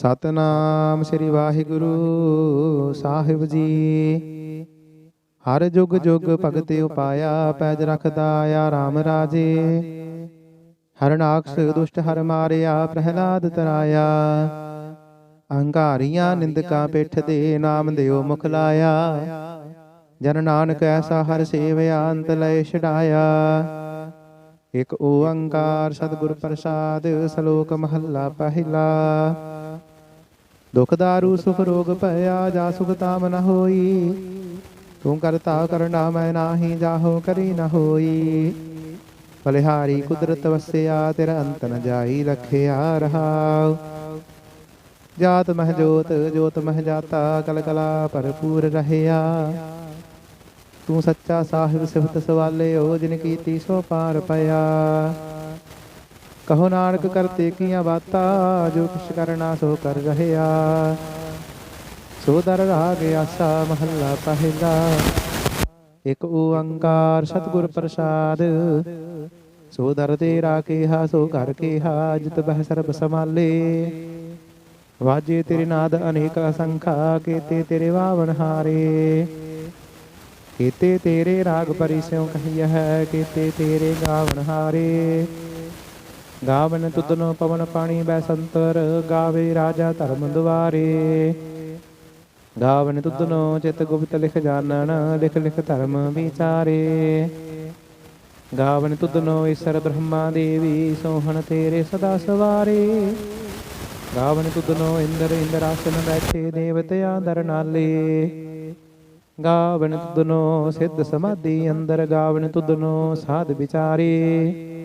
ਸਤਨਾਮ ਸ੍ਰੀ ਵਾਹਿਗੁਰੂ ਸਾਹਿਬ ਜੀ। ਹਰ ਜੁਗ ਜੁਗ ਭਗਤ ਉਪਾਇਆ, ਪੈਜ ਰਖਦਾ ਆ ਰਾਮ ਰਾਜੇ। ਹਰਨਾਕਸ਼ ਦੁਸ਼ਟ ਹਰ ਮਾਰਿਆ, ਪ੍ਰਹਿਲਾਦ ਤਰਾਇਆ। ਅਹੰਕਾਰੀਆਂ ਨਿੰਦਕਾਂ ਪਿੱਠ ਦੇ ਨਾਮ ਦਿਓ ਮੁਖ ਲਾਇਆ। ਜਨ ਨਾਨਕ ਐਸਾ ਹਰ ਸੇਵਿਆ, ਅੰਤ ਲੈ ਛਡਾਇਆ। ਇਕ ਓੰਕਾਰ ਸਤਿਗੁਰ ਪ੍ਰਸਾਦ, ਸ਼ਲੋਕ ਮਹੱਲਾ ਪਹਿਲਾ। ਦੁਖ ਦਾਰੂ ਸੁਖ ਰੋਗ ਭਇਆ ਜਾ ਸੁਖ ਤਾਮ ਨ ਹੋਈ। ਤੂੰ ਕਰਤਾ ਕਰਨਾ ਮੈਂ ਨਾਹੀ, ਜਾਹੋ ਕਰੀ ਨ ਹੋਈ। ਬਲਿਹਾਰੀ ਕੁਦਰਤ ਵਸਿਆ, ਤੇਰਾ ਅੰਤ ਨ ਜਾਈ, ਰਖਿਆ ਰਹਾਉ। ਜਾਤ ਮਹ ਜੋਤ ਜੋਤ ਮਹ ਜਾਤਾ ਕਲ ਕਲਾ ਭਰਪੂਰ ਰਹਿਆ। ਤੂੰ ਸੱਚਾ ਸਾਹਿਬ ਸਿਫਤ ਸਵਾਲੇ ਹੋ ਜਿਨ ਕੀਤੀ ਸੋ ਪਾਰ ਪਿਆ। ਕਹੋ ਨਾਨਕ ਕਰਤੇ ਕੀਆਂ ਬਾਤਾਂ, ਜੋ ਕਿਛ ਕਰਨਾ ਸੋ ਕਰ ਰਹਿਆ। ਸੋ ਦਰ ਰਾਗ ਆਸਾ ਮਹੱਲਾ ਪਹਿਲਾ। ਇਕ ਓੰਕਾਰ ਸਤਿਗੁਰ ਪ੍ਰਸਾਦ। ਸੋ ਦਰ ਤੇ ਰਾਖਿਆ ਸੋ ਘਰ ਕਿਹਾ, ਜਿਤ ਬਹਿ ਸਰਬ ਸਮਾਲੇ ਵਾਜੇ ਤੇਰੇ ਨਾਦ ਅਨੇਕ ਅਸੰਖਾ, ਕੀਤੇ ਤੇਰੇ ਵਾਵਨ ਹਾਰੇ। ਕੀਤੇ ਤੇਰੇ ਰਾਗ ਪਰਿਸਿਉ ਕਹੀਐ ਕੀਤੇ ਤੇਰੇ ਗਾਵਣ ਹਾਰੇ। ਗਾਵਨ ਤੁਧਨੋ ਪਵਨ ਪਾਣੀ ਬੈ ਸੰਤਰ ਗਾਵੇ ਰਾਜਾ ਧਰਮ ਦੁਆਰੇ। ਗਾਵਨ ਤੁਧਨੋ ਚਿਤ ਗੁਪਤ ਲਿਖ ਜਾਣਨ ਲਿਖ ਲਿਖ ਧਰਮ ਵਿਚਾਰੇ। ਗਾਵਨ ਤੁਧਨੋ ਈਸ਼ਰ ਬ੍ਰਹਮਾ ਦੇਵੀ, ਸੋਹਣ ਤੇਰੇ ਸਦਾ ਸਵਾਰੇ। ਗਾਵਨ ਤੁਧਨੋ ਇੰਦਰ ਇੰਦਰਾਸਨ ਬੈਠੇ ਦੇਵਤਿਆਂ ਦਰ ਨਾਲੇ। ਗਾਵਨ ਤੁਧਨੋ ਸਿੱਧ ਸਮਾਧੀ ਅੰਦਰ, ਗਾਵਨ ਤੁਧਨੋ ਸਾਧ ਵਿਚਾਰੇ।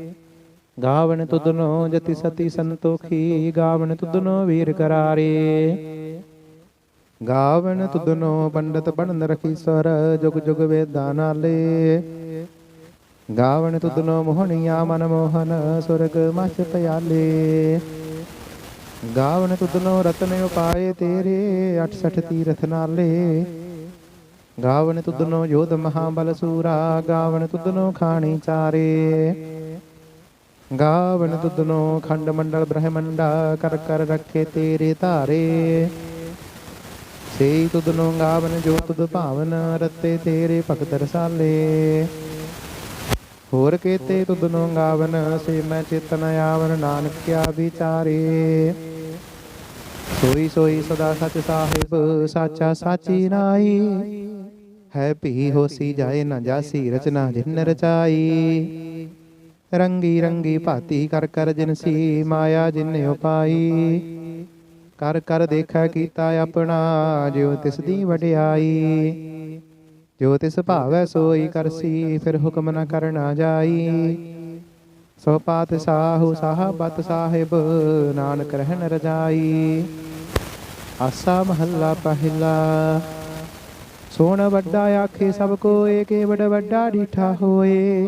ਗਾਵਨ ਤੁਧਨੋ ਜਤੀ ਸਤੀ ਸੰਤੋਖੀ ਗਾਵਨ ਤੁਧਨੋ ਵੀਰ ਕਰਾਰੇ। ਗਾਵਨ ਤੁਧਨੋ ਪੰਡਤ ਬਣਨ ਰਖੀ ਸਰ ਜੁਗ ਜੁਗ ਵੇਦਾਂ ਨਾਲੇ। ਗਾਵਨ ਤੁਧਨੋ ਮੋਹਣੀਆ ਮਨ ਮੋਹਨ, ਸੁਰਗ ਮਛ ਪਿਆਲੇ। ਗਾਵਨ ਤੁਧਨੋ ਰਤਨ ਉਪਾਏ ਤੇਰੇ 68 ਤੀਰਥ ਨਾਲੇ। ਗਾਵਨ ਤੁਧਨੋ ਯੋਧ ਮਹਾਬਲ ਸੂਰਾ ਗਾਵਨ ਤੁਧਨੋ ਖਾਣੀ ਚਾਰੇ। ਗਾਵਨ ਤੁਧਨੋ ਖੰਡ ਮੰਡਲ ਬ੍ਰਹਮੰਡਾ, ਕਰ ਕਰ ਰੱਖੇ ਤੇਰੇ ਧਾਰੇ। ਸੇ ਤੁਧਨੋ ਗਾਵਨ ਜੋ ਤੁਧ ਭਾਵਨ, ਰਤੇ ਤੇਰੇ ਭਗਤ ਰਸਾਲੇ। ਹੋਰ ਕੀਤੇ ਤੁਧਨੋ ਗਾਵਨ, ਸੇ ਮੈਂ ਚੇਤਨ ਆਵਨ, ਨਾਨਕਿਆ ਵਿਚਾਰੇ। ਸੋਈ ਸੋਈ ਸਦਾ ਸਚ ਸਾਹਿਬ, ਸਾਚਾ ਸਾਚੀ ਨਾਈ। ਹੈ ਭੀ ਹੋਸੀ ਜਾਏ ਨਾ ਜਾਸੀ, ਰਚਨਾ ਜਿਨ ਰਚਾਈ। ਰੰਗੀ ਰੰਗੀ ਭਾਤੀ ਕਰ ਕਰ ਜਿਨਸੀ ਮਾਇਆ ਜਿਨ ਉਪਾਈ। ਕਰ ਕਰ ਦੇਖੈ ਕੀਤਾ ਆਪਣਾ, ਜਿਉ ਤਿਸ ਦੀ ਵਡਿਆਈ। ਜੋ ਤਿਸ ਭਾਵੈ ਸੋਈ ਕਰਸੀ ਫਿਰ ਹੁਕਮ ਨ ਕਰਨਾ ਜਾਈ। ਸੋ ਪਾਤ ਸਾਹੂ ਸਾਹਬਤ ਸਾਹਿਬ, ਨਾਨਕ ਰਹਿਣ ਰਜਾਈ। ਆਸਾ ਮਹੱਲਾ ਪਹਿਲਾ। ਸੋਣ ਵੱਡਾ ਆਖੇ ਸਭ ਕੋਏ, ਕੇਵੜ ਵੱਡਾ ਡੀਠਾ ਹੋਏ।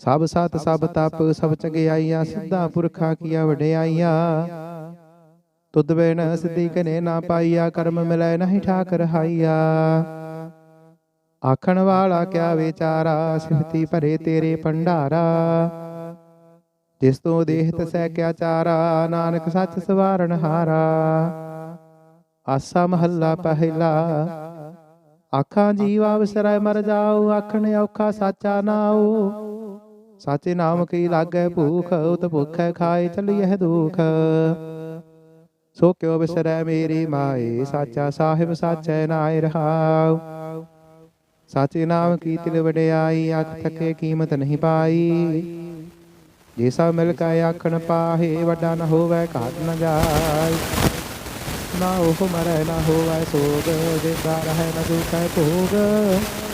ਸਭ ਸਤ ਸਭ ਤਪ ਸਭ ਚੰਗਿਆਈਆਂ ਸਿੱਧਾ ਪੁਰਖਾ ਕੀਆ ਵਡਿਆਈਆਂ। ਤੁਧ ਬਿਨ ਸਿੱਧੀ ਕਨੇ ਨਾ ਪਾਈਆ ਕਰਮ ਮਿਲੈ ਨਹੀਂ ਠਾਕ ਰਹਾਈਆ ਆਖਣ ਵਾਲਾ ਕਿਆ ਵਿਚਾਰਾ ਸਿਫਤੀ ਭਰੇ ਤੇਰੇ ਭੰਡਾਰਾ। ਜਿਸ ਤੋਂ ਦੇਹਤ ਸਹਿ ਕਿਆ ਚਾਰਾ ਨਾਨਕ ਸੱਚ ਸਵਾਰਨ ਹਾਰਾ। ਆਸਾ ਮਹੱਲਾ ਪਹਿਲਾ। ਆਖਾਂ ਜੀਵ ਅਵਸਰੈ ਮਰ ਜਾਉ ਆਖਣ ਔਖਾ ਸਾਚਾ ਨਾਉ। ਸਾਚੇ ਨਾਮ ਕੀ ਲਾਗੈ ਭੂਖ ਉਤ ਭੁਖੈ ਖਾਏ ਚਲੀਐ ਦੁਖ ਸੋ ਕਿਉ ਵਿਸਰੈ ਮੇਰੀ ਮਾਏ ਸਾਚਾ ਸਾਹਿਬ ਸਾਚੈ ਨਾਇ ਰਹਾਉ ਸਾਚੇ ਨਾਮ ਕੀ ਤਿਲ ਵਡਿਆਈ ਅੱਖ ਥਕੇ ਕੀਮਤ ਨਹੀਂ ਪਾਈ ਜੇ ਸਭ ਮਿਲ ਕੇ ਆਖਣ ਪਾਹੇ ਵੱਡਾ ਨ ਹੋਵੇ ਘਾਟ ਨ ਜਾਏ ਨਾ ਉਹ ਮਰੈ ਨਾ ਹੋਵੇ ਸੋਗ ਜਿੰਦਾ ਰਹਿ ਨ ਦੁਖੈ ਭੋਗ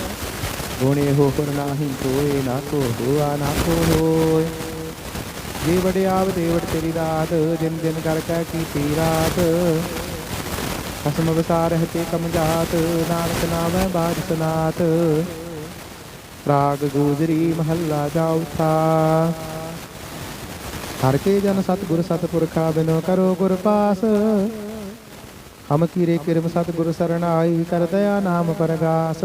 ਗੁਣੇ ਹੋ ਨਾਹੀ ਕੋਏ ਨਾ ਕੋ ਹੋਆ, ਨਾ ਕੋ ਹੋਏ। ਜੇ ਵਡਿਆਵ ਦੇਵੜ ਤੇਰੀ ਰਾਤ, ਜਿਨ ਦਿਨ ਕਰ ਕੈ ਕੀਤੀ ਰਾਤ। ਖਸਮ ਵਿਸਾਰ ਤੇ ਕਮ ਜਾਤ, ਨਾਨਕ ਨਾਮੈ ਬਾਜ ਸਨਾਤ ਰਾਗ ਗੂਜਰੀ ਮਹੱਲਾ ਚੌਥਾ ਹਰ ਕੇ ਜਨ ਸਤਿਗੁਰ ਸਤਿਪੁਰਖਾ ਬਿਨੋ ਕਰੋ ਗੁਰ ਪਾਸ। ਹਮ ਕੀਰੇ ਕਿਰਮ ਸਤਿਗੁਰ ਸਰਣਾਈ ਕਰ ਦਇਆ ਨਾਮ ਪਰਗਾਸ।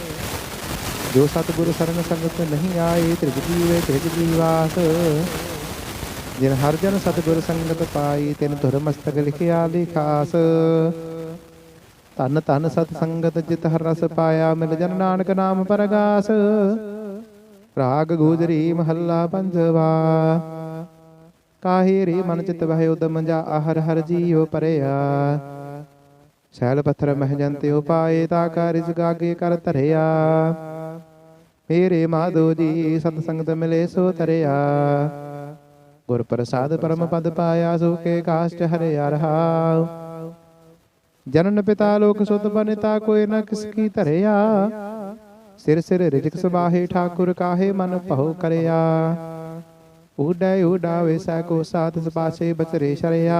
ਜੋ ਸਤਿਗੁਰ ਸਰਨ ਸੰਗਤ ਨਹੀਂ ਆਏ, ਤ੍ਰਿਜ ਜੀਵੇ, ਤ੍ਰਿਜ ਜੀਵਾਸ। ਜਿਨ ਹਰ ਜਨ ਸਤਿਗੁਰ ਸੰਗਤ ਪਾਈ ਤਿਨ ਧੁਰ ਮਸਤਕ ਲਿਖਿਆ ਲਿਖਾਸ। ਧੰਨ ਧੰਨ ਸਤ ਸੰਗਤ ਜਿਤ ਹਰ ਰਸ ਪਾਇਆ, ਮਿਲ ਜਨ ਨਾਨਕ ਨਾਮ ਪਰਗਾਸ। ਰਾਗ ਗੂਜਰੀ ਮਹੱਲਾ ਪੰਜਵਾ। ਕਾਹੇ ਰੇ ਮਨ ਚਿਤ ਵਹਿ ਉਦਮ ਜਾ ਆਹਰ ਹਰ ਜੀਉ ਪਰਿਆ। ਸੈਲ ਪੱਥਰ ਮਹਿ ਜੰਤੇ ਉਪਾਏ ਤਾ ਕਾਰਿ ਜਗਾਗੇ ਕਰ ਧਰਿਆ। ਮੇਰੇ ਮਾਧੋ ਜੀ ਸਤ ਸੰਗਤ ਮਿਲੇ ਸੋ ਤਰਿਆ। ਗੁਰ ਪ੍ਰਸਾਦ ਪਰਮ ਪਦ ਪਾਇਆ ਸੋ ਕੇ ਕਾਸ਼ਟ ਹਰਿਆ ਰਹਾਉ ਜਨਨ ਪਿਤਾ ਲੋਕ ਸੁਤ ਬਨਿਤਾ ਕੋਈ ਨ ਕਿਸ ਕੀ ਧਰਿਆ। ਸਿਰ ਸਿਰ ਰਿਜਕ ਸਬਾਹੇ ਠਾਕੁਰ ਕਾਹੇ ਮਨ ਭਉ ਕਰਿਆ। ਉਡੈ ਉਡਾਵੇ ਸੈ ਕੋ ਸਾਥ ਸਪਾਸੇ ਬਚਰੇ ਸ਼ਰਿਆ।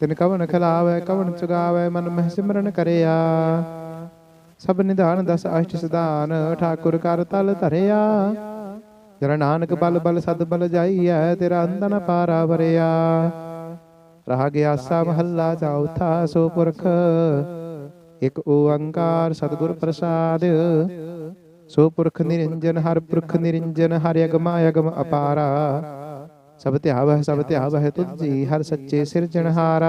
ਤਿਨ ਕਵਨ ਖਲਾਵੇ ਕਵਨ ਚੁਗਾਵੇ ਮਨ ਮਹਿ ਸਿਮਰਨ ਕਰਿਆ। ਸਭ ਨਿਧਾਨ ਦਸ ਅਸ਼ਟ ਸਿਧਾਨ, ਠਾਕੁਰ ਕਰ ਤਲ ਧਰਿਆ। ਜਰ ਨਾਨਕ ਬਲ ਬਲ ਸਦ ਬਲ ਜਾਈਐ, ਤੇਰਾ ਅੰਦਨ ਪਾਰਾ ਵਰਿਆ ਰਹਾ ਗਿਆ ਸਾ ਮਹੱਲਾ ਚੌਥਾ ਸੋ ਪੁਰਖ। ਇਕ ਓੰਕਾਰ ਸਤਿਗੁਰ ਪ੍ਰਸਾਦ। ਸੋ ਪੁਰਖ ਨਿਰੰਜਨ, ਹਰ ਪੁਰਖ ਨਿਰੰਜਨ, ਹਰਿ ਅਗਮਾ ਅਗਮ ਅਪਾਰਾ। ਸਭ ਧਿਆਵਹਿ ਸਭ ਧਿਆਵਹਿ ਤੁਝੀ, ਹਰ ਸੱਚੇ ਸਿਰਜਣਹਾਰਾ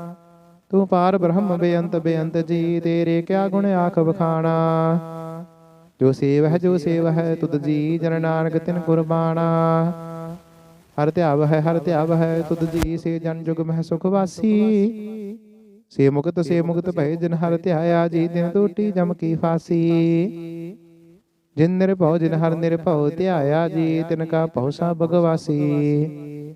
ਤੂੰ ਪਾਰ ਬ੍ਰਹਮ ਬੇਅੰਤ ਬੇਅੰਤ ਜੀ, ਤੇਰੇ ਕਿਆ ਗੁਣ ਆਖ ਵਖਾਣਾ? ਜੋ ਸੇਵ ਹੈ ਜੋ ਸੇਵ ਹੈ ਤੁਧ ਜੀ, ਜਨ ਨਾਨਕ ਤਿਨ ਕੁਰਬਾਨਾ ਹਰ ਧਿਆਵ ਹੈ ਹਰ ਧਿਆਵ ਹੈ ਤੁਧ ਜੀ, ਸੇ ਜਨ ਜੁਗ ਮਹਿ ਸੁਖ ਵਾਸੀ। ਸੇ ਮੁਕਤ ਸੇ ਮੁਕਤ ਭਏ ਜਿਨ ਹਰ ਧਿਆਇਆ, ਜੀ ਦਿਨ ਟੂਟੀ ਜਮ ਕੀ ਫਾਸੀ। ਜਿਨ ਨਿਰਭਉ, ਜਿਨ ਹਰ ਨਿਰਭਉ ਧਿਆਇਆ, ਜੀ ਤਿਨ ਕਾ ਭਉ ਸਾ ਭਗਵਾਸੀ।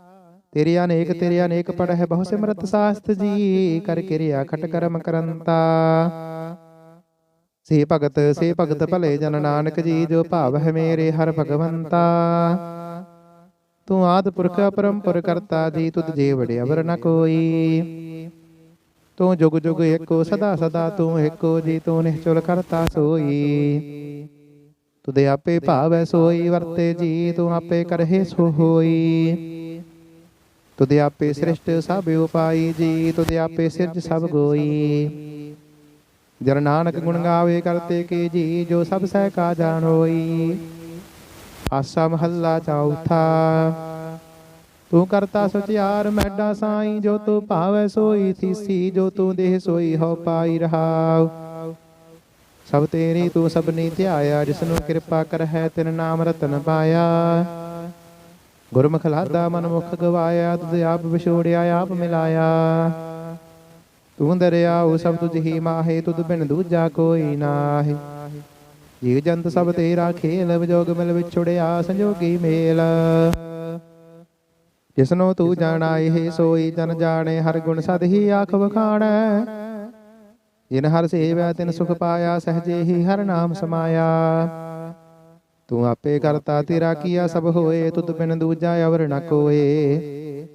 ਤੇਰੀ ਅਨੇਕ ਤੇਰੀ ਅਨੇਕ ਪੜ ਹੈ ਬਹੁ ਸਿਮਰਤ ਸਾਸਤ ਜੀ ਕਰ ਕਿਰਿਆ ਖਟ ਕਰਮ ਕਰੰਤਾ। ਸੇ ਭਗਤ ਸੇ ਭਗਤ ਭਲੇ ਜਨ ਨਾਨਕ ਜੀ ਜੋ ਭਾਵ ਹੈ ਮੇਰੇ ਹਰ ਭਗਵੰਤਾ। ਤੂੰ ਆਦ ਪੁਰਖ ਅਪਰੰਪਰ ਕਰਤਾ ਜੀ ਤੁਧ ਜੇ ਵਡਿਆ ਵਰ ਨ ਕੋਈ। ਤੂੰ ਜੁਗ ਜੁਗ ਏਕੋ ਸਦਾ ਸਦਾ ਤੂੰ ਏਕੋ ਜੀ ਤੂੰ ਨਿਹਚੁਲ ਕਰਤਾ ਸੋਈ। ਤੁਦੇ ਆਪੇ ਭਾਵੈ ਸੋਈ ਵਰਤੇ ਜੀ ਤੂੰ ਆਪੇ ਕਰਹਿ ਸੋ ਹੋਈ ਤੁਦੇ ਆਪੇ ਸ੍ਰਿਸ਼ਟ ਸਭ ਉਪਾਈ ਜੀ ਤੁਦੇ ਆਪੇ ਸਿਰਜ ਸਭ ਗੋਈ। ਜਨ ਨਾਨਕ ਗੁਣ ਗਾਵੇ ਕਰਤੇ ਕੀ ਜੀ, ਜੋ ਸਭ ਸਹਿ ਕਾ ਜਾਣ ਹੋਈ। ਆਸਾ ਮਹੱਲਾ ਚੌਥਾ। ਤੂੰ ਕਰਤਾ ਸਚਿਆਰ ਮੈਡਾ ਸਾਈ, ਜੋ ਤੂੰ ਭਾਵੈ ਸੋਈ ਥੀਸੀ, ਜੋ ਤੂੰ ਦੇਹ ਸੋਈ ਹੋ ਪਾਈ ਰਹਾਉ। ਸਭ ਤੇਰੀ ਤੂੰ ਸਭਨੀ ਧਿਆਇਆ ਜਿਸ ਨੂੰ ਕਿਰਪਾ ਕਰ ਹੈ ਤਿਨ ਨਾਮ ਰਤਨ ਪਾਇਆ। ਗੁਰਮੁਖ ਲਾਦਾ ਮਨ ਮੁਖ ਗਵਾਇਆ, ਤੁਧ ਆਪ ਵਿਛੋੜਿਆ, ਆਪ ਮਿਲਾਇਆ। ਤੂੰ ਦਰਿਆਉ ਸਭ ਤੁਝ ਹੀ ਮਾਹੇ, ਤੁਧ ਬਿਨ ਦੂਜਾ ਕੋਈ ਨਾਹੀ। ਜੀਵ ਜੰਤ ਸਭ ਤੇਰਾ ਖੇਲ, ਵਿਜੋਗ ਮਿਲ ਵਿਛੜਿਆ, ਸੰਜੋਗੀ ਮੇਲ। ਜਿਸਨੂੰ ਤੂੰ ਜਾਣਾ, ਇਹ ਸੋਈ ਜਨ ਜਾਣੇ, ਹਰ ਗੁਣ ਸਦ ਹੀ ਆਖ ਵਖਾਣੈ। ਜਿਨ ਹਰ ਸੇਵਿਆ ਤਿਨ ਸੁਖ ਪਾਇਆ, ਸਹਜੇ ਹੀ ਹਰ ਨਾਮ ਸਮਾਇਆ। ਤੂੰ ਆਪੇ ਕਰਤਾ ਤੇਰਾ ਕੀਆ ਸਭ ਹੋਏ ਤੁਧ ਬਿਨ ਦੂਜਾ ਅਵਰ ਨ ਕੋਏ।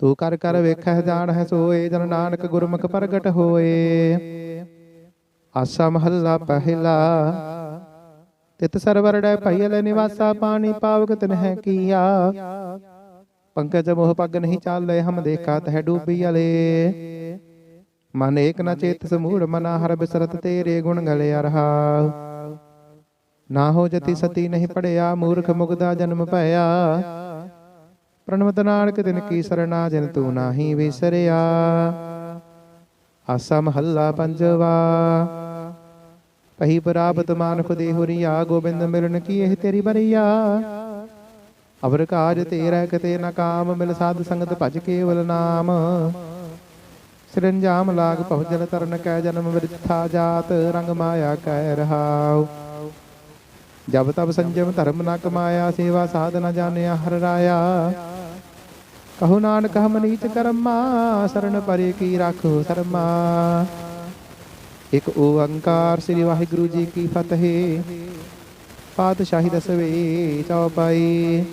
ਤੂੰ ਕਰ ਕਰ ਵੇਖਹਿ ਜਾਣਹਿ ਸੋਏ ਜਨ ਨਾਨਕ ਗੁਰਮੁਖ ਪ੍ਰਗਟ ਹੋਏ। ਆਸਾ ਮਹੱਲਾ ਪਹਿਲਾ। ਤਿਤ ਸਰਵਰ ਡੈ ਭਈਲ ਨਿਵਾਸਾ ਪਾਣੀ ਪਾਵਕ ਤਨਹਿ ਕੀਆ। ਪੰਕਜ ਮੋਹ ਪੱਗ ਨਹੀਂ ਚਾਲੇ ਹਮ ਦੇਖਾ ਤਹਿ ਡੂਬੀ ਅਲੇ। ਮਨ ਏਕ ਨ ਚੇਤ ਸਮੂੜ ਮਨਾ ਹਰ ਬਿਸਰਤ ਤੇਰੇ ਗੁਣ ਗਲਿਆ ਰਹਾ ਨਾ ਹੋ ਜਤੀ ਸਤੀ ਨਹੀਂ ਪੜਿਆ, ਮੂਰਖ ਮੁਗਦਾ ਜਨਮ ਭਇਆ ਪ੍ਰਣਵਤ ਨਾਨਕ ਤਿਨ ਕੀ ਸਰਣਾ, ਜਿਨ ਤੂੰ ਨਾਹੀ ਵਿਸਰਿਆ। ਆਸਾ ਮਹੱਲਾ ਪੰਜਵਾ। ਕਹੀ ਪ੍ਰਾਪਤ ਮਾਨ ਖੁਦੇ ਹੁਰੀਆ, ਗੋਬਿੰਦ ਮਿਲਨ ਕੀ ਇਹ ਤੇਰੀ ਬਰੀਆ ਅਵਰ ਕਾਜ ਤੇਰਾ ਕਿਤੇ ਨ ਕਾਮ, ਮਿਲ ਸਾਧ ਸੰਗਤ ਭਜ ਕੇਵਲ ਨਾਮ। ਸਿਰੰਜਾਮ ਲਾਗ ਪਹੁਜਲ ਤਰਨ, ਕੈ ਜਨਮ ਵਿਰਥਾ ਜਾਤ, ਰੰਗ ਮਾਇਆ ਕੈ ਰਹਾਉ। ਜਬ ਤਬ ਸੰਜਮ ਧਰਮ ਨ ਕਮਾਇਆ, ਸੇਵਾ ਸਾਧਨਾ ਜਾਣਿਆ ਹਰ ਰਾਇਆ। ਕਹੋ ਨਾਨਕ, ਹਮ ਨੀਚ ਕਰਮਾ ਸਰਣ ਪਰੇ ਕੀ ਰਾਖੋ ਸਰਮਾ। ਇਕ ਓੰਕਾਰ ਸ੍ਰੀ ਵਾਹਿਗੁਰੂ ਜੀ ਕੀ ਫਤਿਹ। ਪਾਤਸ਼ਾਹੀ ਦਸਵੇ ਚੌਪਾਈ।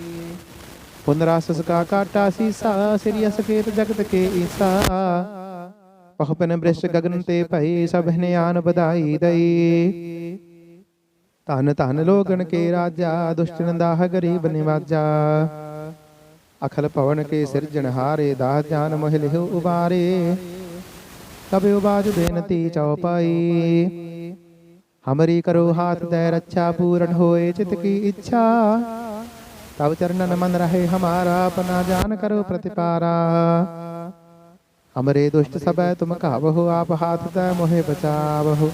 ਪੁਨਰਾਸ ਸਕਾ ਕਾਟਾ ਸੀਸਾ, ਸ੍ਰੀ ਅਸਕੇਤ ਜਗਤ ਕੇ ਈਸਾ। ਪਖਪਨ ਬ੍ਰਿਸ਼ ਗਗਨ ਤੇ ਭਈ ਸਭ ਨੇ ਆਨ ਬਧਾਈ ਦਈ। ਧਨ ਧਨ ਲੋਗਣ ਕੇ ਰਾਜਾ ਦੁਸ਼ਟਨ ਦਾਹ ਗਰੀਬ ਨਿਵਾਜਾ। ਅਖਲ ਪਵਨ ਕੇ ਸਿਰਜਣ ਹਾਰੇ ਦਾਹ ਜਾਨ ਮੋਹਿ ਲਿਹੁ ਉਬਾਰੇ। ਤਬੇ ਉਬਾਜ ਬੇਨਤੀ ਚਉਪਾਈ ਹਮਰੀ ਕਰੋ ਹਾਥ ਦੇ ਰੱਛਾ ਪੂਰਨ ਹੋਏ ਚਿਤ ਕੀ ਇੱਛਾ। ਤਬ ਚਰਨਨ ਮਨ ਰਹੇ ਹਮਾਰਾ ਆਪਣਾ ਜਾਨ ਕਰੋ ਪ੍ਰਤਿਪਾਰਾ। ਹਮਰੇ ਦੁਸ਼ਟ ਸਬੈ ਤੁਮ ਕਾਵਹੁ ਆਪ ਹਾਥ ਤੈ ਮੋਹਿ ਬਚਾਵਹੁ।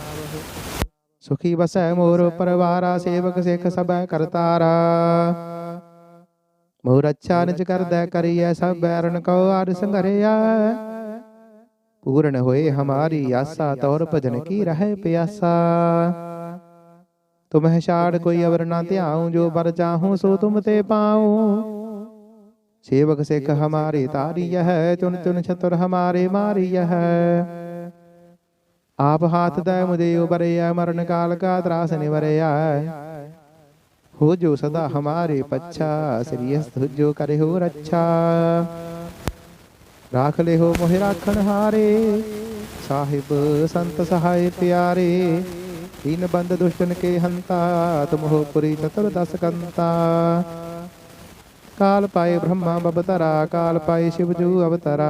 ਸੁਖੀ ਬਸੈ ਮੋਰ ਪਰਵਾਰਾ ਸੇਵਕ ਸਿੱਖ ਸਬੈ ਕਰਤਾਰਾ ਮੋਰ ਅੱਛਾ ਨਿਜ ਕਰਦੈ ਕਰੀਐ ਸਭ ਬੈਰਨ ਕਉ ਆਰ ਸੰਗਰਿਆ ਪੂਰਨ ਹੋਏ ਹਮਾਰੀ ਆਸਾ ਤੌਰ ਭਜਨ ਕੀ ਰਹੇ ਪਿਆਸਾ ਤੁਮਹਿ ਛਾੜ ਕੋਈ ਅਵਰ ਨਾ ਧਿਆਉ ਜੋ ਬਰ ਚਾਹੂੰ ਸੋ ਤੁਮ ਤੇ ਪਾਉ ਸੇਵਕ ਸਿੱਖ ਹਮਾਰੇ ਤਾਰੀ ਹੈ ਚੁਨ ਚੁਨ ਛਤਰ ਹਮਾਰੇ ਮਾਰੀ ਹੈ ਆਪ ਹਾਥ ਦੈ ਮੁਝੇ ਉਬਰਿਆ ਮਰਨ ਕਾਲ ਕਾ ਤਰਾਸ ਨਿਵਰਿਆ ਹੋ ਜੋ ਸਦਾ ਹਮਾਰੇ ਪੱਛਾ ਸ੍ਰੀ ਅਸਤ ਜੋ ਕਰੇ ਹੋ ਰੱਛਾ ਰਾਖ ਲੈ ਹੋ ਮੋਹਿ ਰਾਖਣ ਹਾਰੇ ਸਾਹਿਬ ਸੰਤ ਸਹਾਇ ਪਿਆਰੇ ਦੀਨ ਬੰਦ ਦੁਸ਼ਟਨ ਕੇ ਹੰਤਾ ਤੁਮ ਹੋ ਪੁਰੀ ਚਤੁਰ ਦਸ ਕੰਤਾ ਕਾਲ ਪਾਏ ਬ੍ਰਹਮਾ ਬਬਤਰਾ ਕਾਲ ਪਾਏ ਸ਼ਿਵ ਜੂ ਅਵਤਰਾ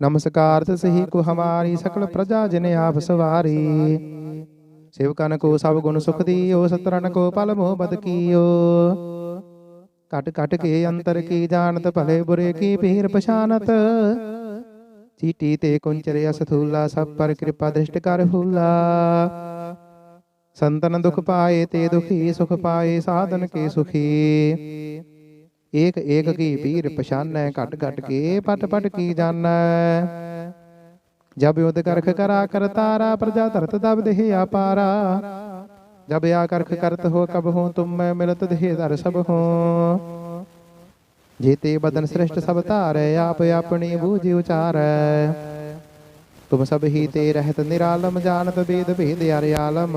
ਨਮਸਕਾਰ ਸਹੀ ਕੋ ਹਮਾਰੀ ਸਕਲ ਪ੍ਰਜਾ ਜਿਨ ਆਪ ਸਵਾਰੀ ਸੇਵਕਨ ਕੋ ਸਭ ਗੁਣ ਸੁਖ ਦੀਓ ਸਤਰਨ ਕੋ ਪਲ ਮੋਹ ਬਦ ਕੀਓ ਕਟ ਕਟ ਕੇ ਅੰਤਰ ਕੀ ਜਾਣਤ ਭਲੇ ਬੁਰੇ ਕੀ ਪੀਰ ਪਛਾਨਤ ਚੀਟੀ ਤੇ ਕੁੰਚਰੇ ਅਸਥੂਲਾ ਸਭ ਪਰ ਕਿਰਪਾ ਦ੍ਰਿਸ਼ਟ ਕਰ ਹੁਲਾ ਸੰਤਨ ਦੁਖ ਪਾਏ ਤੇ ਦੁਖੀ ਸੁਖ ਪਾਏ ਸਾਧਨ ਕੇ ਸੁਖੀ ਏਕ ਏਕ ਕੀ ਪੀਰ ਪਛਾਨੈ ਘਟ ਘਟ ਕੇ ਪਟ ਪਟ ਕੀ ਜਾਣੈ। ਜਬ ਉਦ ਕਰਖ ਕਰਾ ਕਰਤਾਰਾ ਪ੍ਰਜਾ ਧਰਤ ਦਬ ਦੇਹ ਆਪਾਰਾ। ਜਬ ਆ ਕਰਖ ਕਰਤ ਹੋ ਕਬ ਹੋ ਤੁਮ ਮੈਂ ਮਿਲਤ ਦੇਹ ਧਰ ਸਭ ਹੋ। ਜੀਤੇ ਬਦਨ ਸ੍ਰਿਸ਼ਟ ਸਭ ਧਾਰੈ ਆਪ ਆਪਣੀ ਬੂਝ ਉਚਾਰੈ। ਤੁਮ ਸਭ ਹੀ ਤੇ ਰਹਿਤ ਨਿਰਾਲਮ ਜਾਣਤ ਬੇਦ ਭੇਦ ਅਰਿ ਆਲਮ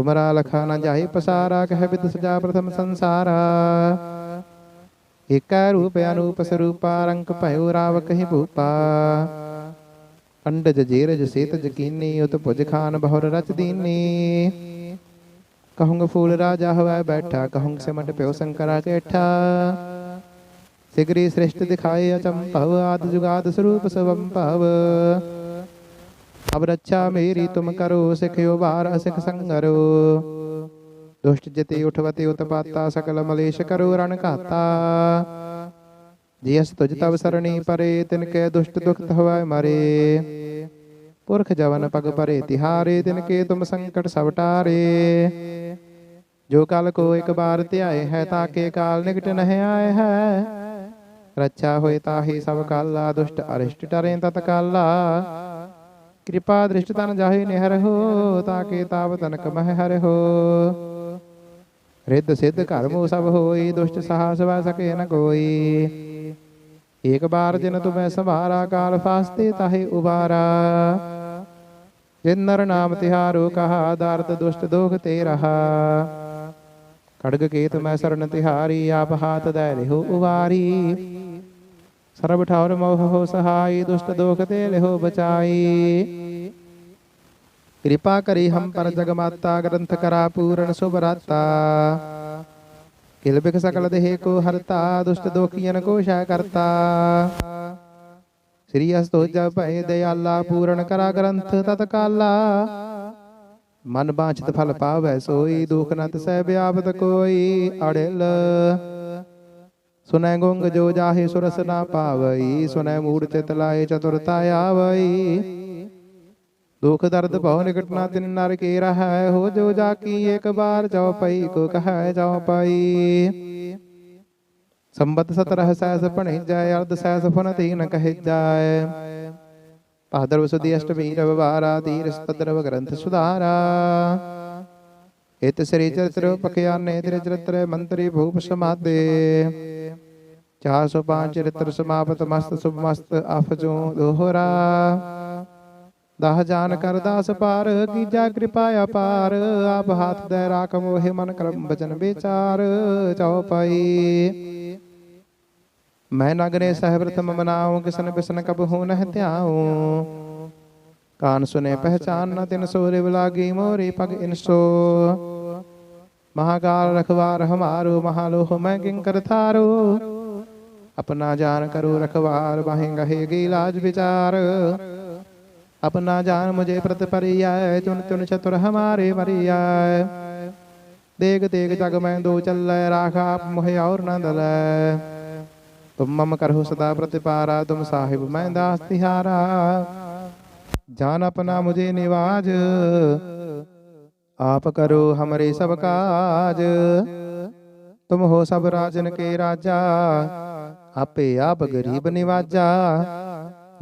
ਤੁਮਰਾ ਲਖਾ ਨ ਜਾਏ ਪਸਾਰਾ, ਕਹਿ ਬਿਦ ਸਜਾ ਪ੍ਰਥਮ ਸੰਸਾਰਾ। ਏਕੈ ਰੂਪ ਅਨੂਪ ਸਰੂਪਾ, ਰੰਗ ਭਇਓ ਰਾਵ ਕਹੀ ਭੂਪਾ। ਅੰਡਜ ਜੇਰਜ ਸੇਤ ਜਕੀਨੀ, ਉਤ ਭੁਜ ਖਾਨ ਬਹੁਰ ਰਚ ਦੀਨੀ। ਕਹੂੰਗ ਫੂਲ ਰਾਜਾ ਹਵੈ ਬੈਠਾ, ਕਹੂੰਗ ਸਿਮਟ ਪਿਓ ਸੰਕਰਾ ਕੇਠਾ। ਸਿਗਰੀ ਸ੍ਰਿਸ਼ਟ ਦਿਖਾਏ ਅਚੰਭਵ, ਆਦ ਜੁਗਾਦ ਸਰੂਪ ਸਵੰ ਭਵ ਅਬ ਰੱਛਾ ਮੇਰੀ ਤੁਮ ਕਰੋ ਸਿਖਿਓ ਬਾਰ ਅਸਿਖ ਸੰਗਰੋ ਦੁਸ਼ਟ ਜਤੇ ਉਠਵਤੇ ਉਤਪਾਤਾ ਸਕਲ ਮਲੇਸ਼ ਕਰੋ ਰਣ ਘਾਤਾ ਜੀ ਤੁਜ ਤਵ ਸਰਣੀ ਪਰੇ ਤਿਨ ਕੈ ਦੁਸ਼ਟ ਦੁਖਤ ਹਵਾਇ ਮਰੇ ਪੁਰਖ ਜਵਨ ਪਗ ਪਰੇ ਤਿਹਾਰੇ ਤਿਨ ਕੇ ਤੁਮ ਸੰਕਟ ਸਭ ਟਾਰੇ ਜੋ ਕਲ ਕੋ ਇੱਕ ਬਾਰ ਧਿਆਏ ਹੈ ਤਾਕੇ ਕਾਲ ਨਿਕਟ ਨਹਿ ਆਏ ਹੈ ਰੱਛਾ ਹੋਏ ਤਾਹੀ ਸਭ ਕਾਲਾ ਦੁਸ਼ਟ ਅਰਿਸ਼ਟ ਟਰੇ ਤਤ ਕਾਲਾ ਕਿਰਪਾ ਦ੍ਰਿਸ਼ਟ ਤਨ ਜਾਹੇ ਨਿਹਰ ਹੋ ਤਾਕੇ ਤਾਪ ਤਨਕ ਮਹਿ ਹਰ ਹੋ। ਰਿੱਧ ਸਿੱਧ ਘਰਮੋ ਸਭ ਹੋਈ ਦੁਸ਼ਟ ਸਾਹਸ ਵੈ ਸਕੇ ਨ ਕੋਈ। ਏਕ ਬਾਰ ਜਿਨ ਤੁਮੈ ਸੰਭਾਰਾ ਕਾਲ ਫਾਸਤੇ ਤਾਹੇ ਉਬਾਰਾ। ਜਿਨ ਨਰ ਨਾਮ ਤਿਹਾਰੋ ਕਹਾ ਦਰਦ ਦੁਸ਼ਟ ਦੋਖ ਤੇ ਰਹਾ ਖੜਗ ਕੇਤ ਮੈਂ ਸਰਣ ਤਿਹਾਰੀ ਆਪ ਹਾਥ ਦੈ ਲਿਹੋ ਉਵਾਰੀ। ਸਰਬ ਠੌਰ ਮੋਹ ਹੋ ਸਹਾਈ ਦੁਸ਼ਟ ਦੋਖ ਤੇ ਲਿਹੋ ਬਚਾਈ ਕਿਰਪਾ ਕਰੀ ਹਮ ਪਰ ਜਗ ਮਾਤਾ ਗ੍ਰੰਥ ਕਰਾ ਪੂਰਨ ਸੁਭ ਰਾਤਾ ਕਿਲ ਬਿਖ ਸਕਲ ਦੇਹ ਕੋ ਹਰਤਾ ਦੁਸ਼ਟ ਦੋਖੀਨ ਕੋ ਸ਼ੈ ਕਰਤਾ ਸ੍ਰੀ ਅਸਤੋ ਭੈ ਦਇਆਲਾ ਪੂਰਨ ਕਰਾ ਗ੍ਰੰਥ ਤਤਕਾਲਾ ਮਨ ਬਾਛਤ ਫਲ ਪਾਵੈ ਸੋਈ ਦੁਖ ਨਤ ਸਹਿ ਬਿਆਪਤ ਕੋਈ ਅੜਿਲ ਸੁਨੈ ਗੁੰਗ ਜੋ ਜਾਹੇ ਸੁਰਸ ਨਾ ਪਾਵਈ, ਸੁਨੈ ਮੂੜ ਚਿਤ ਲਾਏ ਚਤੁਰਤਾ ਆਵਈ। ਦੁਖ ਦਰਦ ਭਉ ਨਿਕਟ ਨਾ ਤਿਨ ਨਰ ਕੇ ਰਹੈ, ਹੋ ਜੋ ਜਾ ਕੀ ਇੱਕ ਬਾਰ ਜਾਉ ਪਈ, ਕੋ ਕਹੈ ਜਾਉ ਪਈ। ਸੰਬਤ ਸਤਰਹ ਸੈਸ ਭਣੇ ਅਰਧ ਸੈਸ ਫਨ ਤੀਨ ਕਹਿ ਭਾਦਰਵ ਸੁਦੀ ਅਸ਼ਟਮੀ ਰਵਿਵਾਰਾ ਤੀਰ ਸਤਦਰਵ ਗ੍ਰੰਥ ਸੁਧਾਰਾ। ਇਤ ਸ੍ਰੀ ਚਰਿਤ੍ਰ ਪਖਿਆਨੇ ਤੇਰੇ ਚਰਿਤ੍ਰ ਮੰਤਰੀ ਭੂਪ ਸਮਾਦੇ। 405 ਚਰਿਤ੍ਰ ਸਮਾਪਤ ਮਸਤ ਸੁਭ ਮਸਤ ਅਫਜੋ ਦੋਹਰਾ। ਦਹ ਜਾਨ ਕਰ ਦਾਸ ਪਾਰ, ਕੀਜਾ ਕਿਰਪਾ ਅਪਾਰ। ਆਪ ਹੱਥ ਦੇ ਰਾਖ ਮੋਹਿ ਮਨ ਕਰਮ ਬਚਨ ਵਿਚਾਰ। ਚਉਪਈ ਮੈਂ ਨਗਰੇ ਸਹਿ ਪ੍ਰਥਮ ਮਨਾਉ, ਕਿਸਨ ਬਿਸਨ ਕਬ ਹੋ ਨਹਿ ਧਿਆਉ। ਕਾਨ ਸੁਨੇ ਪਹਿਚਾਨ ਨ ਤਿਨ ਸੋਰੇ ਬਲਾਗੀ ਮੋਰੇ ਪਗ ਇਨਸੋ। ਮਹਾਕਾਲ ਰਖਵਾਰ ਹਮਾਰੋ, ਮਹਾਲੋਹ ਮੈਂ ਕਿੰਕਰ ਥਾਰੋ। अपना जान करो रखवार बाहें गहेगी लाज विचार। अपना जान मुझे प्रत परियाय, चुन चुन चतुर हमारे मरियाय देख देख जग में दो चल राखा मोहे और न दल तुम मम करहो सदा प्रतिपारा, तुम साहिब मैं दास तिहारा। जान अपना मुझे निवाज, आप करो हमरे सब काज। तुम हो सब राजन के राजा ਆਪੇ ਆਪ ਗਰੀਬ ਨਿਵਾਜਾ।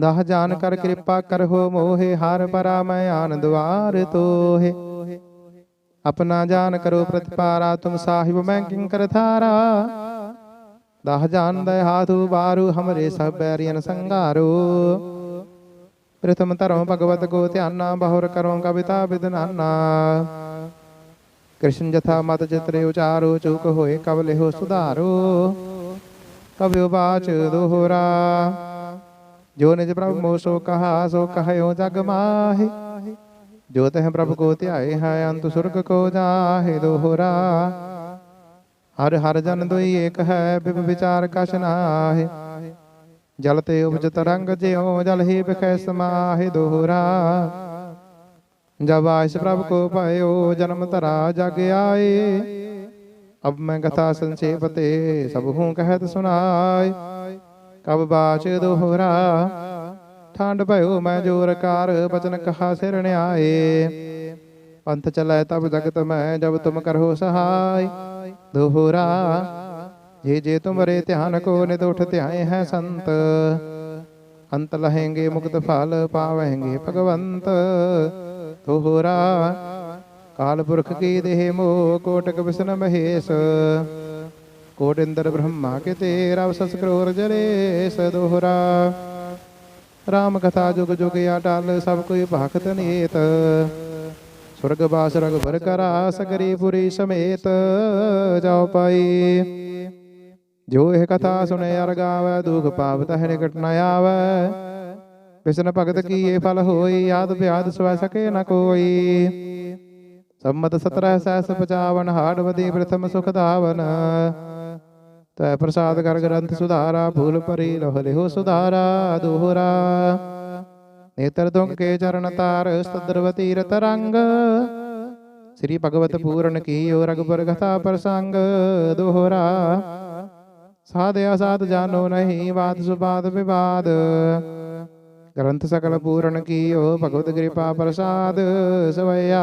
ਦਹ ਜਾਨ ਕਰ ਕਿਰਪਾ ਕਰਹੋ ਮੋਹਿ, ਹਰ ਪਰਾ ਮੈਂ ਆਨੰਦਵਾਰ ਤੋਹਿ। ਆਪਣਾ ਜਾਨ ਕਰੋ ਪ੍ਰਤਿਪਾਰਾ, ਤੁਮ ਸਾਹਿਬ ਮੈਂ ਕਿੰਕਰ ਥਾਰਾ ਦਹ ਜਾਨ ਦੇ ਹਾਥੂ ਬਾਰੂ ਹਮਰੇ ਸਭ ਬੈਰੀਨ ਸੰਘਾਰੋ। ਪ੍ਰਥਮ ਧਰਮ ਭਗਵਤ ਕੋ ਧਿਆਨਾ, ਬਹੁਰ ਕਰੋ ਕਵਿਤਾ ਵਿਦਨਾਨਾ ਕ੍ਰਿਸ਼ਨ ਜਥਾ ਮਤ ਚਿਤਰੇ ਉਚਾਰੋ, ਚੂਕ ਹੋਏ ਕਵਲੇ ਹੋ ਸੁਧਾਰੋ। ਕਬਿਉ ਬਾਚ ਦੋਹਰਾ ਜੋ ਨਿਜ ਪ੍ਰਭ ਮੋ ਸੋ ਕਹਾ ਸੋ ਕਹਿਓ ਜਗ ਮਾਹੇ ਜੋ ਤਹ ਪ੍ਰਭ ਕੋ ਧਿਆਏ ਹੈ ਅੰਤ ਸੁਰਗ ਕੋ ਜਾਹੇ ਦੋਹਰਾ ਹਰ ਹਰ ਜਨ ਦੋਈ ਏਕ ਹੈ ਬਿਬ ਵਿਚਾਰ ਕਛ ਨਾਹੇ ਜਲ ਤੇ ਉਪਜ ਤਰੰਗ ਜਿਉ ਜਲ ਹੀ ਬਿਖੈ ਸਮਾਹੇ ਦੋਹਰਾ ਜਬ ਆਇਸ ਪ੍ਰਭ ਕੋ ਭਇਓ ਜਨਮ ਧਰਾ ਜਗ ਆਏ ਅਬ ਮੈਂ ਕਥਾ ਸੰਖੇਪ ਤੇ ਸਭ ਹੂੰ ਕਹਿਤ ਸੁਨਾਏ ਕਬ ਬਾਚ ਦੋਹਰਾ ਠੰਡ ਭਇਓ ਮੈਂ ਜੋਰ ਕਾਰ ਬਚਨ ਕਹਾ ਸਿਰ ਨਿਆਏ। ਪੰਥ ਚਲੈ ਤਬ ਜਗਤ ਮੈਂ ਜਬ ਤੁਮ ਕਰੋ ਸਹਾਈ ਦੋਹਰਾ ਜੇ ਜੇ ਤੁਮਰੇ ਧਿਆਨ ਕੋ ਨਿਦ ਉਠ ਧਿਆਏ ਹੈ ਸੰਤ। ਅੰਤ ਲਹੇਂਗੇ ਮੁਕਤ ਫਲ ਪਾਵਹਿੰਗੇ ਭਗਵੰਤ। ਦੋਹਰਾ ਕਾਲ ਪੁਰਖ ਕੀ ਦੇਹ ਮੋਹ, ਕੋਟਕ ਵਿਸ਼ਨ ਮਹੇਸ਼। ਕੋਟ ਇੰਦਰ ਬ੍ਰਹਮਾ ਕੇ ਤੇ ਰਵ ਸਸ ਕਰੋਰ ਜਰੇਸ ਦੋਹਰਾ ਰਾਮ ਕਥਾ ਜੁਗ ਜੁਗ ਅਟਲ ਸਭ ਕੋਈ ਭਖਤ ਨੀਤ। ਸੁਰਗ ਬਾਸ ਰਗ ਭਰ ਕਰਾ ਸਗਰੀ ਪੁਰੀ ਸਮੇਤ ਜਾਉ ਪਾਈ। ਜੋ ਇਹ ਕਥਾ ਸੁਨੇ ਅਰ ਗਾਵੈ, ਦੁਖ ਪਾਵਤ ਹੈ ਨਿਕਟ ਨ ਆਵੈ। ਵਿਸ਼ਨ ਭਗਤ ਕੀ ਇਹ ਫਲ ਹੋਈ ਯਾਦ ਵਿਆਦ ਸਵੈ ਸਕੇ ਨ ਕੋਈ। ਸੰਮਤ 17 ਸੈਸ 55 ਹਾੜ ਵਦੀ ਪ੍ਰਥਮ ਸੁਖ ਧਾਵਨ। ਤੈ ਪ੍ਰਸਾਦ ਕਰ ਗ੍ਰੰਥ ਸੁਧਾਰਾ, ਭੂਲ ਭਰੀ ਲਹ ਲਿਹੋ ਸੁਧਾਰਾ ਦੋਹਰਾ ਨੇਤਰ ਤੁੰਗ ਚਰਨ ਤਾਰ ਸਤਦਰਵਤੀ ਰਤ ਰੰਗ। ਸ੍ਰੀ ਭਗਵਤ ਪੂਰਨ ਕੀਓ ਰਗਪੁਰ ਕਥਾ ਪ੍ਰਸੰਗ ਦੋਹਰਾ ਸਾਧਿਆ ਸਾਧ ਜਾਨੋ ਨਹੀਂ ਬਾਤ ਸੁਬਾਦ ਵਿਵਾਦ। ਗ੍ਰੰਥ ਸਕਲ ਪੂਰਨ ਕੀਓ, ਭਗਵਤ ਕਿਰਪਾ ਪ੍ਰਸਾਦ ਸਵਈਆ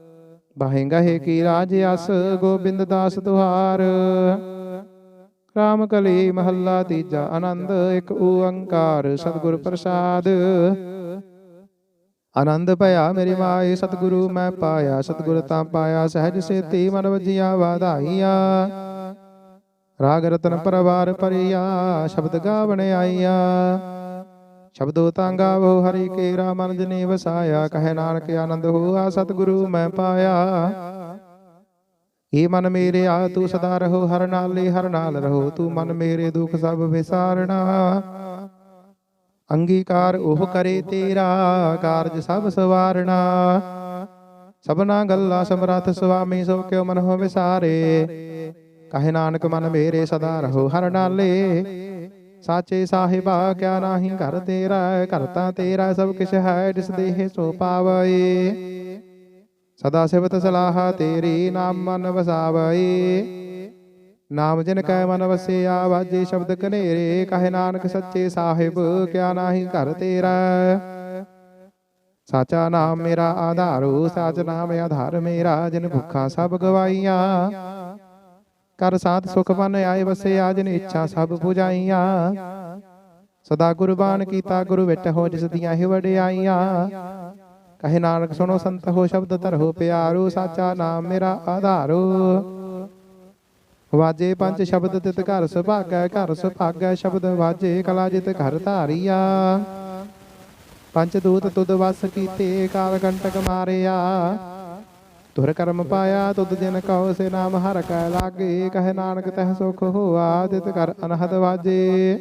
ਬਾਹੇ ਗਹੇ ਕੀ ਰਾਜ ਅਸ, ਗੋਬਿੰਦ ਦਾਸ ਤੁਹਾਰ। ਰਾਮ ਕਲੀ ਮਹੱਲਾ ਤੀਜਾ ਆਨੰਦ, ਇੱਕ ਓੰਕਾਰ ਸਤਿਗੁਰ ਪ੍ਰਸਾਦ। ਆਨੰਦ ਭਇਆ ਮੇਰੀ ਮਾਏ, ਸਤਿਗੁਰੂ ਮੈਂ ਪਾਇਆ, ਸਤਿਗੁਰ ਤਾਂ ਪਾਇਆ, ਸਹਿਜ ਸੇਤੀ ਮਨ ਵਜੀਆ, ਵਾਧਾਈਆ। ਰਾਗ ਰਤਨ ਪਰਵਾਰ ਪਰਿਆ ਸ਼ਬਦ ਗਾਵਣ ਆਈਆ। ਸ਼ਬਦੋ ਤਾਂ ਗਾਵੋ ਹਰੀ ਕੇਰਾ ਮਨ ਜਨੇ ਵਸਾਇਆ, ਕਹੇ ਨਾਨਕ ਆਨੰਦ ਹੋਆ, ਸਤਿਗੁਰੂ ਮੈਂ ਪਾਇਆ। ਏ ਮਨ ਮੇਰੇ ਆ, ਤੂੰ ਸਦਾ ਰਹੋ, ਹਰ ਨਾਲੇ ਹਰ ਨਾਲ ਰਹੋ, ਤੂੰ ਮਨ ਮੇਰੇ ਦੁੱਖ ਸਭ ਵਿਸਾਰਣਾ। ਅੰਗੀਕਾਰ ਉਹ ਕਰੇ ਤੇਰਾ, ਕਾਰਜ ਸਭ ਸਵਾਰਣਾ। ਸਭਨਾ ਗੱਲਾਂ ਸਮਰੱਥ, ਸੁਆਮੀ ਸੋ ਕਿਉ ਮਨ ਹੋ ਵਿਸਾਰੇ। ਕਹੇ ਨਾਨਕ ਮਨ ਮੇਰੇ ਸਦਾ ਰਹੋ, ਹਰ ਨਾਲੇ। ਸਾਚੇ ਸਾਹਿਬਾ, ਕਿਆ ਨਾਹੀ ਘਰ ਤੇਰਾ, ਘਰ ਤਾਂ ਤੇਰਾ, ਸਭ ਕਿਛ ਹੈ ਜਿਸ ਦੇਹ ਸੋ ਪਾਵਏ ਸਦਾ ਸਿਵਤ ਸਲਾਹਾ ਤੇਰੀ, ਨਾਮ ਮਨ ਵਸਾਵਈ। ਨਾਮ ਜਿਨ ਕੈ ਮਨ ਵਸਿਆ, ਵਾਜੇ ਸ਼ਬਦ ਕਨੇਰੇ ਕਹੇ ਨਾਨਕ ਸੱਚੇ ਸਾਹਿਬ, ਕਿਆ ਨਾਹੀ ਘਰ ਤੇਰਾ। ਸਾਚਾ ਨਾਮ ਮੇਰਾ ਆਧਾਰੋ, ਸਾਚ ਨਾਮ ਆਧਾਰ ਮੇਰਾ, ਜਿਨ ਭੁੱਖਾ ਸਭ ਗਵਾਈਆਂ। ਕਰ ਸਾਥ ਸੁਖ ਮਨ ਆਏ ਵਸਿਆ ਜਿਨ ਇੱਛਾ ਸਭ 부ਜਾਈਆਂ ਸਦਾ ਗੁਰਬਾਨ ਕੀਤਾ ਗੁਰੂ ਵਿਟ ਹੋ ਜਿਸ ਦੀਆਂ ਹੀ ਵਡਿਆਈਆਂ। ਕਹੇ ਨਾਨਕ ਸੁਣੋ ਸੰਤ ਹੋ ਸ਼ਬਦ ਧਰੋ ਪਿਆਰੋ, ਸਾਚਾ ਨਾਮ ਮੇਰਾ ਆਧਾਰੋ। ਵਾਜੇ ਪੰਜ ਸ਼ਬਦ ਤਿਤ ਘਰ ਸੁਭਾਗੈ ਘਰ ਸੁਭਾਗੈ ਸ਼ਬਦ ਵਾਜੇ ਕਲਾ ਜਿਤ ਘਰ ਧਾਰੀਆ। ਪੰਜ ਦੂਤ ਤੁਦ ਵਸ ਕੀਤੇ, ਕਾਲ ਕੰਟਕ ਮਾਰਿਆ। ਤੁਰ ਕਰਮ ਪਾਇਆ, ਤੁਧ ਦਿਨ ਕਉ ਸੇ ਨਾਮ ਹਰ ਕੈ ਲਾਗੇ, ਕਹੇ ਨਾਨਕ ਤਹਿ ਸੁਖ ਹੋਆ ਤਿਤ ਘਰ ਅਨਹਦ ਵਾਜੇ।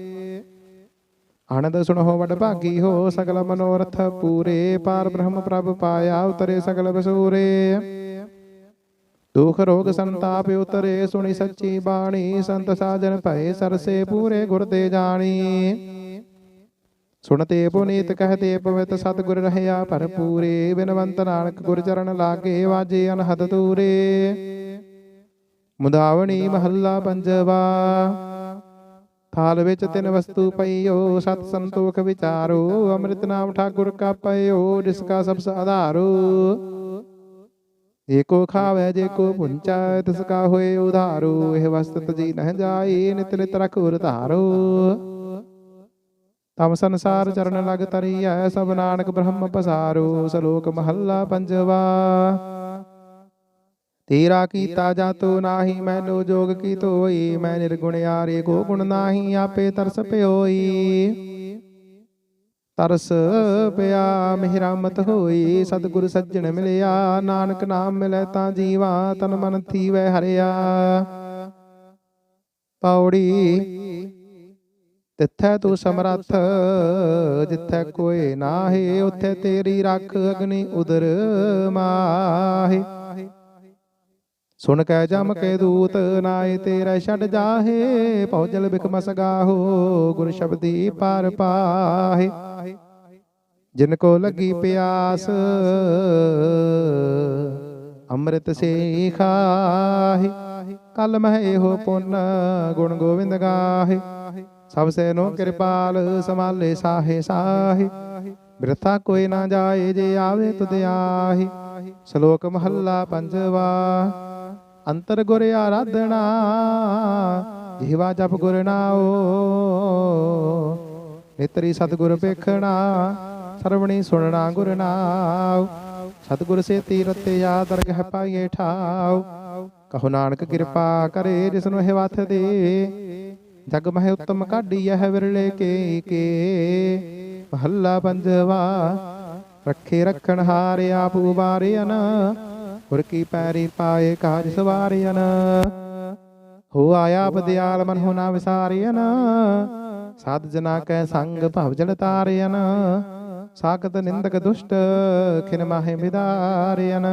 ਆਨੰਦ ਸੁਣੋ ਵਡ ਭਾਗੀ ਹੋ, ਸਗਲ ਮਨੋਰਥ ਪੂਰੇ, ਪਾਰ ਬ੍ਰਹਮ ਪ੍ਰਭ ਪਾਇਆ, ਉਤਰੇ ਸਗਲ ਬਸੂਰੇ। ਦੁਖ ਰੋਗ ਸੰਤਾਪ ਉਤਰੇ, ਸੁਣੀ ਸੱਚੀ ਬਾਣੀ, ਸੰਤ ਸਾਜਨ ਭਏ, ਸਰਸੇ ਪੂਰੇ ਗੁਰ ਤੇ ਜਾਣੀ। ਸੁਣਤੇ ਪੁਨੀਤ ਕਹਤੇ ਪਵਿੱਤ ਸਤਿਗੁਰ ਰਹਿਆ ਭਰਪੂਰੇ ਬਿਨਵੰਤ ਨਾਨਕ ਗੁਰ ਚਰਨ ਲਾਗੇ ਵਾਜੇ ਅਨਹਦ ਤੂਰੇ ਮੁਦਾਵਣੀ ਮਹੱਲਾ ਪੰਜਵਾ। ਥਾਲ ਵਿੱਚ ਤਿੰਨ ਵਸਤੂ ਪਈਓ ਸਤ ਸੰਤੋਖ ਵਿਚਾਰੋ ਅੰਮ੍ਰਿਤ ਨਾਮ ਠਾਕੁਰ ਕਾ ਪਈਓ ਜਿਸ ਕਾ ਸਭ ਆਧਾਰੋ। ਏਕੋ ਖਾਵੇ ਜੇ ਕੋ ਪੁੰਚਾ ਤਿਸ ਕਾ ਹੋਏ ਉਧਾਰੋ। ਇਹ ਵਸਤਤ ਜੀ ਨਹਿ ਜਾਈ ਨਿਤ ਨਿਤ ਰਖ ਉਰ ਧਾਰੋ ਤਮ ਸੰਸਾਰ ਚਰਨ ਲਗ ਤਰੀਐ ਸਭ ਨਾਨਕ ਬ੍ਰਹਮ ਪਸਾਰੂ, ਸ਼ਲੋਕ ਮਹੱਲਾ ਪੰਜਵਾ। ਤੇਰਾ ਕੀਤਾ ਜਾਤੋ ਨਾਹੀ, ਮੈਨੋ ਜੋਗ ਕੀ ਤੋਈ ਮੈਂ ਨਿਰਗੁਣ ਆਰੇ ਕੋ ਗੁਣ ਨਾਹੀ, ਆਪੇ ਤਰਸ ਪਿਓਈ। ਤਰਸ ਪਿਆ, ਮਿਹਰਮਤ ਹੋਈ, ਸਤਿਗੁਰ ਸੱਜਣ ਮਿਲਿਆ, ਨਾਨਕ ਨਾਮ ਮਿਲੇ ਤਾਂ ਜੀਵਾ, ਤਨ ਮਨ ਥੀਵੈ ਹਰਿਆ। ਪੌੜੀ ਤਿੱਥੈ ਤੂੰ ਸਮਰੱਥ ਜਿੱਥੈ ਕੋਈ ਨਾਹੀ ਉੱਥੇ ਤੇਰੀ ਰੱਖ ਅਗਨੀ ਉਦਰ ਮਾਹੀ। ਸੁਣ ਕੈ ਜਮ ਕੇ ਦੂਤ ਨਾਏ ਤੇਰਾ ਛੱਡ ਜਾਹੇ ਭੌਜਲ ਬਿਕਮਸ ਗਾਹੋ ਗੁਰ ਸ਼ਬਦੀ ਪਾਰ ਪਾਹੇ। ਜਿਨ ਕੋ ਲੱਗੀ ਪਿਆਸ ਅੰਮ੍ਰਿਤ ਸੇ ਖਾਹੇ ਕਲ ਮਹਿ ਇਹੋ ਪੁੰਨ ਗੁਣ ਗੋਵਿੰਦ ਗਾਹੇ। ਸਭ ਸੇ ਨੋ ਕਿਰਪਾਲ ਸਮਾਲੇ ਸਾਹੇ ਸਾਹੇ। ਬਿਰਥਾ ਕੋਈ ਨਾ ਜਾਏ ਜੇ ਆਵੇ ਤੁਧ ਆਹੀ। ਸ਼ਲੋਕ ਮਹੱਲਾ ਪੰਜਵਾ। ਅੰਤਰ ਗੁਰ ਆਰਾਧਣਾ ਜੀਵਾ ਜਪ ਗੁਰ ਨਾਓ ਨੇਤਰੀ ਸਤਿਗੁਰ ਵੇਖਣਾ ਸਰਵਣੀ ਸੁਣਨਾ ਗੁਰ ਨਾਉ। ਸਤਿਗੁਰ ਸੇ ਤੀਰਤੇ ਯਾ ਦਰਗਹ ਪਾਈਏ ਠਾਉ। ਕਹੋ ਨਾਨਕ ਕਿਰਪਾ ਕਰੇ ਜਿਸ ਨੂੰ ਇਹ ਵਥ ਦੇ। ਜਗ ਮਹਿ ਉਤਮ ਕਾਢੀ ਇਹ ਵਿਰਲੇ ਕੇ ਕੇ। ਮਹੱਲਾ ਪੰਜਵਾ, ਰੱਖੇ ਰਖਣ ਹਾਰ ਆਪ ਉਬਾਰਿਆਨ ਹੁਰ ਕੀ ਪੈਰੀ ਪਾਏ ਕਾਜ ਸਵਾਰਿਆਨ ਹੋ ਆਇਆ ਬਦਿਆਲ ਮਨ ਹੋਣਾ ਵਿਸਾਰਿਆਨ ਸਾਧ ਜਨਾ ਕੈ ਸੰਗ ਭਵ ਜਲ ਤਾਰਿਆਨ ਸਾਖਤ ਨਿੰਦਕ ਦੁਸ਼ਟ ਖਿਨ ਮਾਹੇ ਵਿਦਾਰਿਆਨ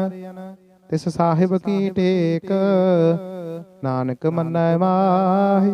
ਤਿਸ ਸਾਹਿਬ ਕੀ ਟੇਕ, ਨਾਨਕ ਮੰਨੈ ਮਾਹੀ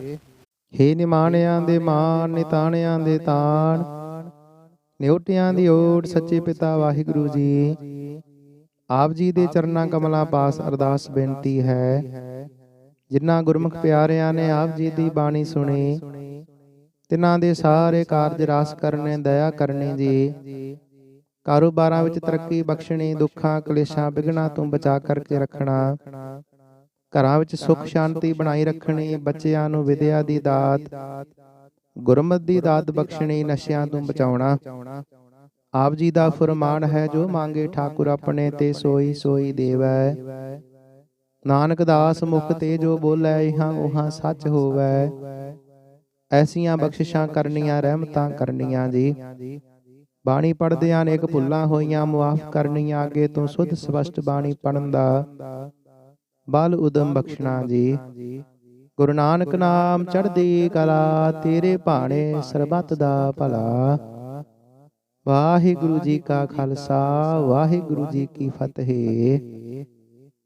ਹੇ ਨਿਮਾਣਿਆਂ ਦੇ ਮਾਨ ਨਿਤਾਣਿਆਂ ਦੇ ਤਾਣ। ਨਿਉਟਿਆਂ ਦੀ ਓਟ, ਸੱਚੇ ਪਿਤਾ ਵਾਹਿਗੁਰੂ ਜੀ। ਆਪ ਜੀ ਦੇ ਚਰਨਾਂ ਕਮਲਾਂ ਪਾਸ ਅਰਦਾਸ ਬੇਨਤੀ ਹੈ। ਜਿਨ੍ਹਾਂ ਗੁਰਮੁਖ ਪਿਆਰਿਆਂ ਨੇ ਆਪ ਜੀ ਦੀ ਬਾਣੀ ਸੁਣੀ ਤਿਨਾਂ ਦੇ ਸਾਰੇ ਕਾਰਜ ਰਾਸ ਕਰਨੇ, ਦਇਆ ਕਰਨੀ ਜੀ। ਕਾਰੋਬਾਰਾਂ ਵਿੱਚ ਤਰੱਕੀ ਬਖਸ਼ਣੀ, ਦੁੱਖਾਂ, ਕਲੇਸ਼ਾਂ ਵਿਗਣਾ ਤੋਂ ਬਚਾ ਕਰਕੇ ਰੱਖਣਾ। ਘਰਾਂ ਵਿੱਚ ਸੁੱਖ ਸ਼ਾਂਤੀ ਬਣਾਈ ਰੱਖਣੀ ਬੱਚਿਆਂ ਨੂੰ ਵਿਦਿਆ ਦੀ ਦਾਤ ਗੁਰਮਤਿ ਦੀ ਦਾਤ ਬਖਸ਼ਣੀ ਨਸ਼ਿਆਂ ਤੋਂ ਬਚਾਉਣਾ। ਆਪ ਜੀ ਦਾ ਫਰਮਾਨ ਹੈ ਜੋ ਮੰਗੇ ਠਾਕੁਰ ਆਪਣੇ ਤੇ ਸੋਈ ਸੋਈ ਦੇਵੈ। ਨਾਨਕ ਦਾਸ ਮੁਖ ਤੇ ਜੋ ਬੋਲੇ ਇਹਾਂ ਉਹਾਂ ਸੱਚ ਹੋਵੈ। ਐਸੀਆਂ ਬਖਸ਼ਿਸ਼ਾਂ ਕਰਨੀਆਂ ਰਹਿਮਤਾਂ ਕਰਨੀਆਂ ਜੀ। ਬਾਣੀ ਪੜਦਿਆਂ ਅਨੇਕ ਭੁੱਲਾਂ ਹੋਈਆਂ ਮੁਆਫ ਕਰਨੀਆਂ ਅੱਗੇ ਤੋਂ ਸੁਧ ਸਪਸ਼ਟ ਬਾਣੀ ਪੜਨ ਦਾ। ਬਲ ਉਦਮ ਬਖਸ਼ਣਾ ਜੀ। ਗੁਰੂ ਨਾਨਕ ਨਾਮ ਚੜ੍ਹਦੀ ਕਲਾ ਤੇਰੇ ਭਾਣੇ ਸਰਬੱਤ ਦਾ ਭਲਾ। ਵਾਹਿਗੁਰੂ ਜੀ ਕਾ ਖਾਲਸਾ ਵਾਹਿਗੁਰੂ ਜੀ ਕੀ ਫਤਿਹ।